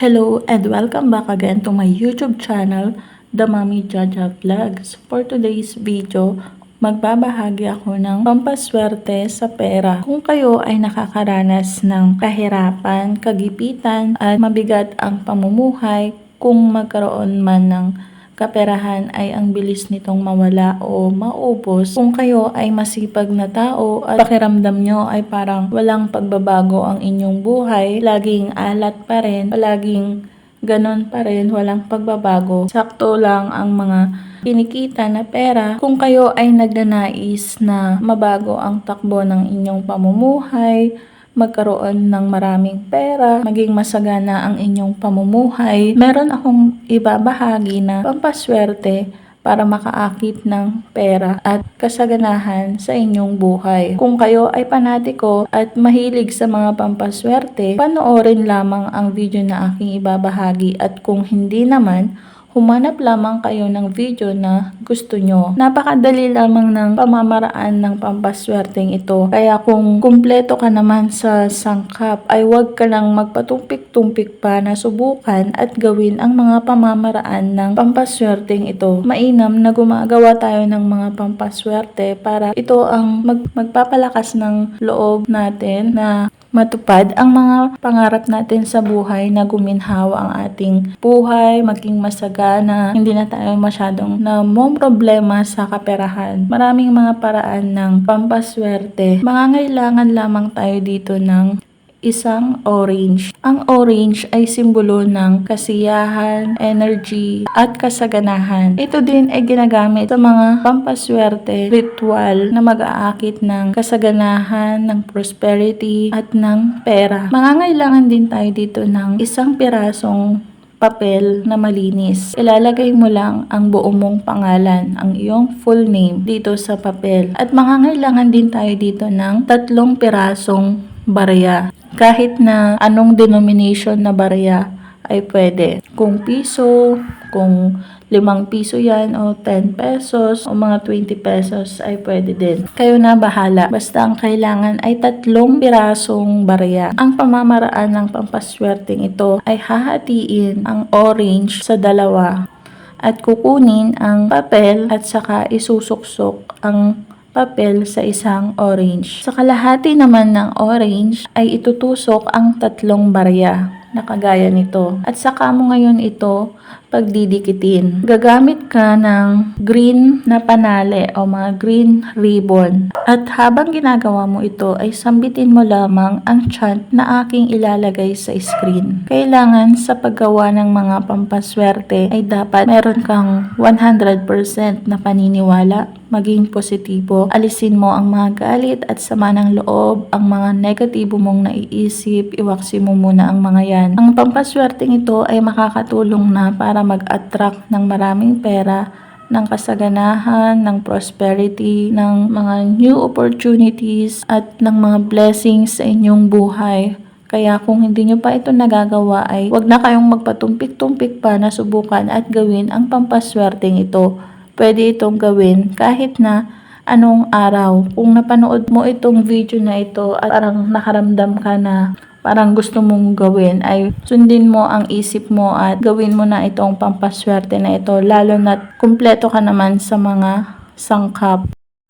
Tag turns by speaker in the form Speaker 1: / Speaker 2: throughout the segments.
Speaker 1: Hello and welcome back again to my YouTube channel, The Mommy Jaja Vlogs. For today's video, magbabahagi ako ng pampaswerte sa pera. Kung kayo ay nakakaranas ng kahirapan, kagipitan at mabigat ang pamumuhay, kung magkaroon man ng kaperahan ay ang bilis nitong mawala o maubos. Kung kayo ay masipag na tao at pakiramdam nyo ay parang walang pagbabago ang inyong buhay, laging alat pa rin, palaging ganon pa rin, walang pagbabago. Sakto lang ang mga kinikita na pera. Kung kayo ay nagnanais na mabago ang takbo ng inyong pamumuhay, magkaroon ng maraming pera, maging masagana ang inyong pamumuhay, meron akong ibabahagi na pampaswerte para makaakit ng pera at kasaganahan sa inyong buhay. Kung kayo ay panatiko at mahilig sa mga pampaswerte, panoorin lamang ang video na aking ibabahagi at kung hindi naman, humanap lamang kayo ng video na gusto nyo. Napakadali lamang ng pamamaraan ng pampaswerteng ito. Kaya kung kumpleto ka naman sa sangkap, ay huwag ka lang magpatumpik-tumpik pa na subukan at gawin ang mga pamamaraan ng pampaswerteng ito. Mainam na gumagawa tayo ng mga pampaswerte para ito ang mag- magpapalakas ng loob natin na matupad ang mga pangarap natin sa buhay na guminhawa ang ating buhay, maging masagana, hindi na tayo masyadong na problema sa kaperahan. Maraming mga paraan ng pampaswerte. Mangangailangan lamang tayo dito ng isang orange. Ang orange ay simbolo ng kasiyahan, energy, at kasaganahan. Ito din ay ginagamit sa mga pampaswerte ritual na mag-aakit ng kasaganahan, ng prosperity, at ng pera. Mangangailangan din tayo dito ng isang pirasong papel na malinis. Ilalagay mo lang ang buo mong pangalan, ang iyong full name dito sa papel. At mangangailangan din tayo dito ng tatlong pirasong barya. Kahit na anong denomination na barya ay pwede. Kung piso, kung limang piso yan o 10 pesos o mga 20 pesos ay pwede din. Kayo na bahala. Basta ang kailangan ay tatlong pirasong barya. Ang pamamaraan ng pampaswerteng ito ay hahatiin ang orange sa dalawa at kukunin ang papel at saka isusuksok ang papel sa isang orange. Sa kalahati naman ng orange ay itutusok ang tatlong barya na kagaya nito. At saka mo ngayon ito pagdidikitin. Gagamit ka ng green na panale o mga green ribbon. At habang ginagawa mo ito ay sambitin mo lamang ang chant na aking ilalagay sa screen. Kailangan sa paggawa ng mga pampaswerte ay dapat meron kang 100% na paniniwala maging positibo. Alisin mo ang mga galit at sama ng loob, ang mga negatibo mong naiisip, iwaksi mo muna ang mga yan. Ang pampaswerteng ito ay makakatulong na para mag-attract ng maraming pera ng kasaganahan, ng prosperity, ng mga new opportunities at ng mga blessings sa inyong buhay. Kaya kung hindi nyo pa ito nagagawa ay wag na kayong magpatumpik-tumpik pa na subukan at gawin ang pampaswerteng ito. Pwede itong gawin kahit na anong araw. Kung napanood mo itong video na ito at parang nakaramdam ka na parang gusto mong gawin ay sundin mo ang isip mo at gawin mo na itong pampaswerte na ito lalo na kumpleto ka naman sa mga sangkap.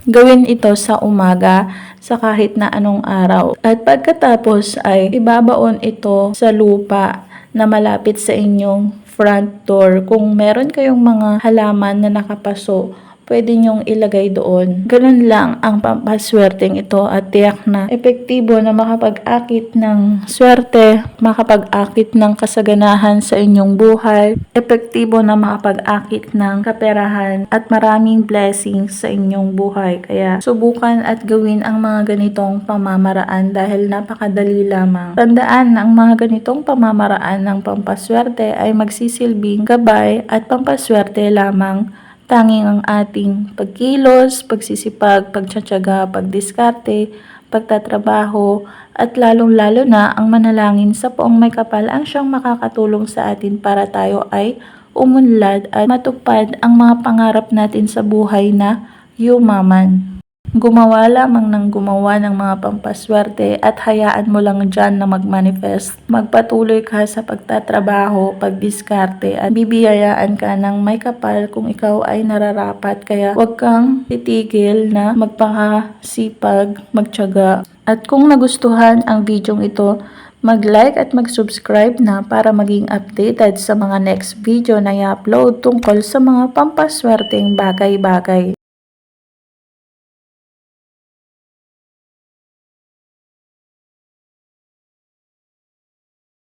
Speaker 1: Gawin ito sa umaga sa kahit na anong araw. At pagkatapos ay ibabaon ito sa lupa na malapit sa inyong front door. Kung meron kayong mga halaman na nakapaso, pwede nyong ilagay doon. Ganun lang ang pampaswerteng ito at tiyak na epektibo na makapag-akit ng swerte, makapag-akit ng kasaganahan sa inyong buhay, epektibo na makapag-akit ng kaperahan at maraming blessings sa inyong buhay. Kaya subukan at gawin ang mga ganitong pamamaraan dahil napakadali lamang. Tandaan na ang mga ganitong pamamaraan ng pampaswerte ay magsisilbing gabay at pampaswerte lamang tanging ang ating pagkilos, pagsisipag, pagtsatsaga, pagdiskarte, pagtatrabaho, at lalong-lalo na ang manalangin sa poong may kapal ang siyang makakatulong sa atin para tayo ay umunlad at matupad ang mga pangarap natin sa buhay na yumaman. Gumawa lamang ng gumawa ng mga pampaswerte at hayaan mo lang dyan na magmanifest. Magpatuloy ka sa pagtatrabaho, pagdiskarte at bibiyayaan ka ng may kapal kung ikaw ay nararapat. Kaya huwag kang titigil na magpakasipag, magtyaga. At kung nagustuhan ang videong ito, mag-like at mag-subscribe na para maging updated sa mga next video na i-upload tungkol sa mga pampaswerteng bagay-bagay.